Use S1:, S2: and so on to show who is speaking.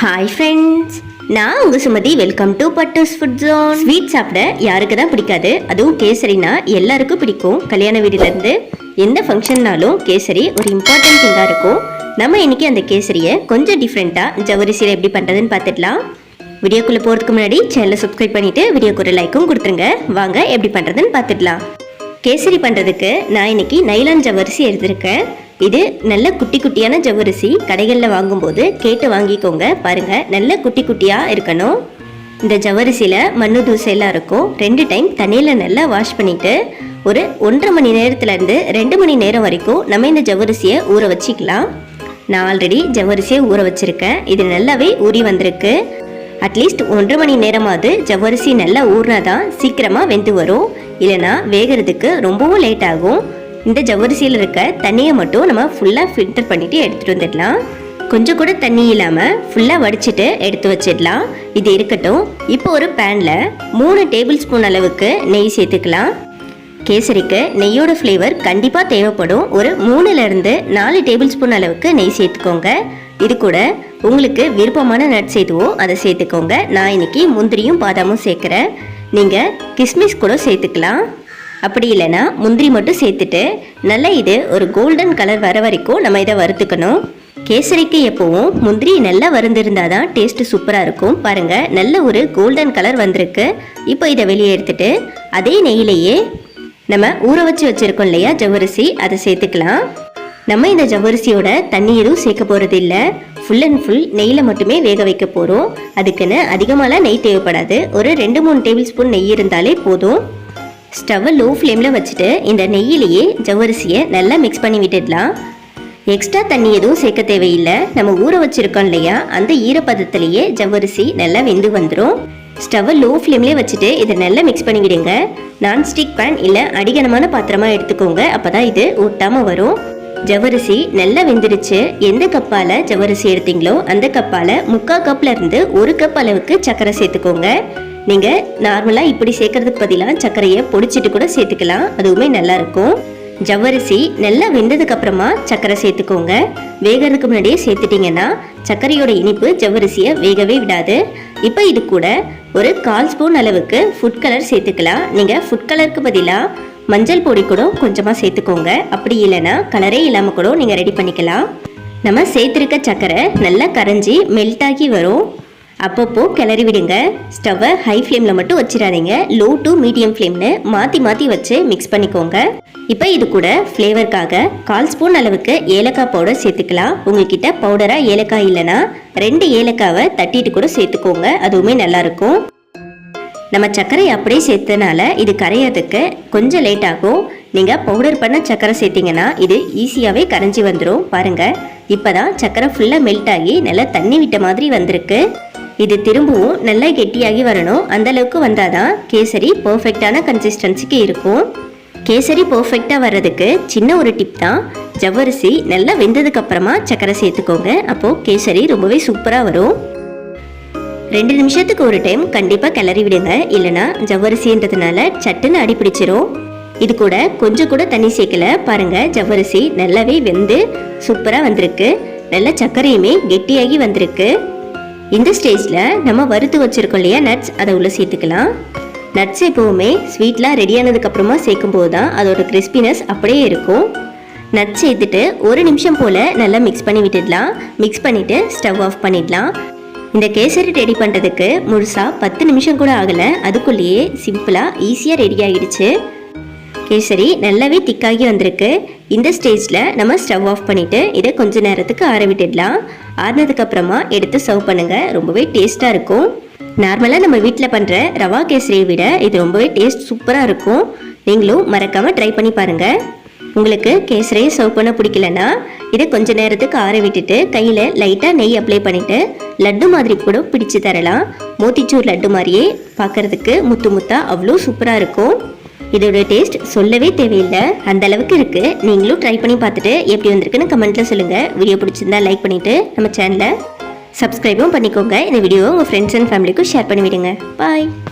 S1: Hi friends நான் உங்கள் Sumathi. Welcome to Pattu's food zone sweet சாப்பிட யாருக்கு தான் பிடிக்காது? அதுவும் கேசரினா எல்லாருக்கும் பிடிக்கும். கல்யாண வீடுலேருந்து எந்த ஃபங்க்ஷன்னாலும் கேசரி ஒரு இம்பார்ட்டன்ட் திங்காக இருக்கும். நம்ம இன்னைக்கு அந்த கேசரியை கொஞ்சம் டிஃப்ரெண்ட்டாக ஜவரிசியில் எப்படி பண்ணுறதுன்னு பார்த்துக்கலாம் வீடியோக்குள்ளே போகிறதுக்கு முன்னாடி சேனலை சப்ஸ்கிரைப் பண்ணிவிட்டு வீடியோக்கு ஒரு லைக்கும் கொடுத்துருங்க. வாங்க எப்படி பண்ணுறதுன்னு பார்த்துக்கலாம் கேசரி பண்ணுறதுக்கு நான் இன்னைக்கு நைலான் ஜவரிசி எடுத்திருக்கேன். இது நல்ல குட்டி குட்டியான ஜவ்வரிசி கடைகளில் வாங்கும்போது கேட்டு வாங்கிக்கோங்க. பாருங்கள் நல்ல குட்டி குட்டியாக இருக்கணும். இந்த ஜவ்வரிசியில் மண்ணு தூசையெல்லாம் இருக்கும். ரெண்டு டைம் தண்ணியில் நல்லா வாஷ் பண்ணிவிட்டு ஒரு ஒன்றரை மணி நேரத்துலேருந்து ரெண்டு மணி நேரம் வரைக்கும் நம்ம இந்த ஜவ்வரிசியை ஊற வச்சுக்கலாம். நான் ஆல்ரெடி ஜவ்வரிசியை ஊற வச்சுருக்கேன். இது நல்லாவே ஊறி வந்திருக்கு. அட்லீஸ்ட் ஒன்றரை மணி நேரமாவது ஜவ்வரிசி நல்லா ஊறினா தான் சீக்கிரமாக வெந்து வரும். இல்லைனா வேகிறதுக்கு ரொம்பவும் லேட் ஆகும். இந்த ஜவ்வரிசியில் இருக்க தண்ணியை மட்டும் நம்ம ஃபுல்லாக ஃபில்டர் பண்ணிவிட்டு எடுத்துகிட்டு வந்துடலாம். கொஞ்சம் கூட தண்ணி இல்லாமல் ஃபுல்லாக வடிச்சிட்டு எடுத்து வச்சிடலாம். இது இருக்கட்டும். இப்போ ஒரு பேனில் மூணு டேபிள் ஸ்பூன் அளவுக்கு நெய் சேர்த்துக்கலாம். கேசரிக்கு நெய்யோட ஃப்ளேவர் கண்டிப்பாக தேவைப்படும். ஒரு மூணுலேருந்து நாலு டேபிள் ஸ்பூன் அளவுக்கு நெய் சேர்த்துக்கோங்க. இது கூட உங்களுக்கு விருப்பமான நட்ஸ் எதுவோ அதை சேர்த்துக்கோங்க. நான் இன்னைக்கு முந்திரியும் பாதாமும் சேர்க்குறேன். நீங்கள் கிஸ்மிஸ் கூட சேர்த்துக்கலாம். அப்படி இல்லைன்னா முந்திரி மட்டும் சேர்த்துட்டு நல்லா இது ஒரு கோல்டன் கலர் வர வரைக்கும் நம்ம இதை வறுத்துக்கணும். கேசரிக்கு எப்போவும் முந்திரி நல்லா வறுந்திருந்தால் தான் டேஸ்ட்டு சூப்பராக இருக்கும். பாருங்கள் நல்ல ஒரு கோல்டன் கலர் வந்திருக்கு. இப்போ இதை வெளியே எடுத்துட்டு அதே நெய்யிலேயே நம்ம ஊற வச்சு வச்சுருக்கோம் இல்லையா ஜவ்வரிசி அதை சேர்த்துக்கலாம். நம்ம இந்த ஜவ்வரிசியோட தண்ணி எதுவும் சேர்க்க போகிறது இல்லை. ஃபுல் அண்ட் ஃபுல் நெய்யில் மட்டுமே வேக வைக்க போகிறோம் அதுக்குன்னு அதிகமாகலாம் நெய் தேவைப்படாது. ஒரு ரெண்டு மூணு டேபிள் ஸ்பூன் நெய் இருந்தாலே போதும். ஸ்டவ்வை லோ ஃப்ளேமில் வச்சுட்டு இந்த நெய்யிலேயே ஜவ்வரிசியை நல்லா மிக்ஸ் பண்ணி விட்டுடலாம். எக்ஸ்ட்ரா தண்ணி எதுவும் சேர்க்க தேவையில்லை. நம்ம ஊற வச்சுருக்கோம் இல்லையா? அந்த ஈரப்பதத்திலேயே ஜவ்வரிசி நல்லா வெந்து வந்துடும் ஸ்டவ்வை லோ ஃப்ளேம்லேயே வச்சுட்டு இதை நல்லா மிக்ஸ் பண்ணிவிடுங்க நான்ஸ்டிக் பேன் இல்லை அடிகனமான பாத்திரமாக எடுத்துக்கோங்க. அப்போ தான் இது ஒட்டாமல் வரும். ஜவ்வரிசி நல்லா வெந்துடுச்சு எந்த கப்பால் ஜவ்வரிசி எடுத்தீங்களோ அந்த கப்பால் முக்கால் கப்பில் இருந்து ஒரு கப் அளவுக்கு சர்க்கரை சேர்த்துக்கோங்க. நீங்கள் நார்மலாக இப்படி சேர்க்கறதுக்கு பதிலாக சர்க்கரையை பொடிச்சிட்டு கூட சேர்த்துக்கலாம். அதுவுமே நல்லா இருக்கும். ஜவ்வரிசி நல்லா வெந்ததுக்கு அப்புறமா சர்க்கரை சேர்த்துக்கோங்க. வேகிறதுக்கு முன்னாடியே சேர்த்துட்டிங்கன்னா சர்க்கரையோட இனிப்பு ஜவ்வரிசியை வேகவே விடாது. இப்போ இது கூட ஒரு கால் ஸ்பூன் அளவுக்கு ஃபுட் கலர் சேர்த்துக்கலாம். நீங்கள் ஃபுட் கலருக்கு பதிலாக மஞ்சள் பொடி கூட கொஞ்சமாக சேர்த்துக்கோங்க. அப்படி இல்லைன்னா கலரே இல்லாமல் கூட நீங்கள் ரெடி பண்ணிக்கலாம். நம்ம சேர்த்துருக்க சர்க்கரை நல்லா கரைஞ்சி மெல்ட் ஆகி வரும். அப்பப்போ கிளறி விடுங்க. ஸ்டவ்வை ஹை ஃப்ளேமில் மட்டும் வச்சிடாதீங்க. லோ டு மீடியம் ஃப்ளேம்னு மாற்றி மாற்றி வச்சு மிக்ஸ் பண்ணிக்கோங்க. இப்போ இது கூட ஃப்ளேவருக்காக கால் ஸ்பூன் அளவுக்கு ஏலக்காய் பவுடர் சேர்த்துக்கலாம். உங்ககிட்ட பவுடராக ஏலக்காய் இல்லைன்னா ரெண்டு ஏலக்காவை தட்டிட்டு கூட சேர்த்துக்கோங்க. அதுவுமே நல்லாயிருக்கும். நம்ம சர்க்கரை அப்படியே சேர்த்தனால இது கரையிறதுக்கு கொஞ்சம் லேட் ஆகும். நீங்கள் பவுடர் பண்ண சர்க்கரை சேர்த்திங்கன்னா இது ஈஸியாகவே கரைஞ்சி வந்துடும் பாருங்கள் இப்போ தான் சர்க்கரை ஃபுல்லாக மெல்ட் ஆகி நல்லா தண்ணி விட்ட மாதிரி வந்திருக்கு. இது திரும்பவும் நல்லா கெட்டியாகி வரணும். அந்த அளவுக்கு வந்தால் தான் கேசரி பர்ஃபெக்டான கன்சிஸ்டன்சிக்கு இருக்கும். கேசரி பர்ஃபெக்டாக வர்றதுக்கு சின்ன ஒரு டிப் தான். ஜவ்வரிசி நல்லா வெந்ததுக்கு அப்புறமா சேர்த்துக்கோங்க. அப்போது கேசரி ரொம்பவே சூப்பராக வரும். ரெண்டு நிமிஷத்துக்கு ஒரு டைம் கண்டிப்பாக கிளறி விடுங்க. இல்லைனா ஜவ்வரிசின்றதுனால சட்டுன்னு அடிப்பிடிச்சிரும் இது கூட கொஞ்சம் கூட தண்ணி சேர்க்கல. பாருங்க ஜவ்வரிசி நல்லாவே வெந்து சூப்பராக வந்திருக்கு. நல்ல சர்க்கரையுமே கெட்டியாகி வந்திருக்கு. இந்த ஸ்டேஜில் நம்ம வறுத்து வச்சுருக்கோம் இல்லையா நட்ஸ் அதை உள்ளே சேர்த்துக்கலாம். நட்ஸ் எப்போவுமே ஸ்வீட்லாம் ரெடியானதுக்கப்புறமா சேர்க்கும் போது தான் அதோட கிறிஸ்பினஸ் அப்படியே இருக்கும். நட்ஸ் சேர்த்துட்டு ஒரு நிமிஷம் போல் நல்லா மிக்ஸ் பண்ணி விட்டுடலாம். மிக்ஸ் பண்ணிவிட்டு ஸ்டவ் ஆஃப் பண்ணிடலாம். இந்த கேசரி ரெடி பண்ணுறதுக்கு முழுசாக பத்து நிமிஷம் கூட ஆகலை. அதுக்குள்ளேயே சிம்பிளாக ஈஸியாக ரெடி ஆகிடுச்சு கேசரி நல்லாவே திக்காகி வந்திருக்கு. இந்த ஸ்டேஜில் நம்ம ஸ்டவ் ஆஃப் பண்ணிவிட்டு இதை கொஞ்ச நேரத்துக்கு ஆற விட்டுடலாம். ஆறினதுக்கப்புறமா எடுத்து சர்வ் பண்ணுங்கள் ரொம்பவே டேஸ்ட்டாக இருக்கும். நார்மலாக நம்ம வீட்டில் பண்ணுற ரவா கேசரியை விட இது ரொம்பவே டேஸ்ட் சூப்பராக இருக்கும். நீங்களும் மறக்காமல் ட்ரை பண்ணி பாருங்கள் உங்களுக்கு கேசரியை சர்வ் பண்ண பிடிக்கலன்னா இதை கொஞ்ச நேரத்துக்கு ஆற விட்டுட்டு கையில் லைட்டாக நெய் அப்ளை பண்ணிவிட்டு லட்டு மாதிரி கூட பிடிச்சு தரலாம். மோத்திச்சூர் லட்டு மாதிரியே பார்க்குறதுக்கு முத்து முத்தா அவ்வளோ சூப்பராக இருக்கும். இதோட டேஸ்ட் சொல்லவே தேவையில்லை. அந்த அளவுக்கு இருக்கு. நீங்களும் ட்ரை பண்ணி பார்த்துட்டு எப்படி வந்திருக்குன்னு கமெண்ட்ல சொல்லுங்க. வீடியோ பிடிச்சிருந்தா லைக் பண்ணிட்டு நம்ம சேனலை சப்ஸ்கிரைபும் பண்ணிக்கோங்க. இந்த வீடியோ உங்கள் ஃப்ரெண்ட்ஸ் அண்ட் ஃபேமிலிக்கும் ஷேர் பண்ணி விடுங்க பாய்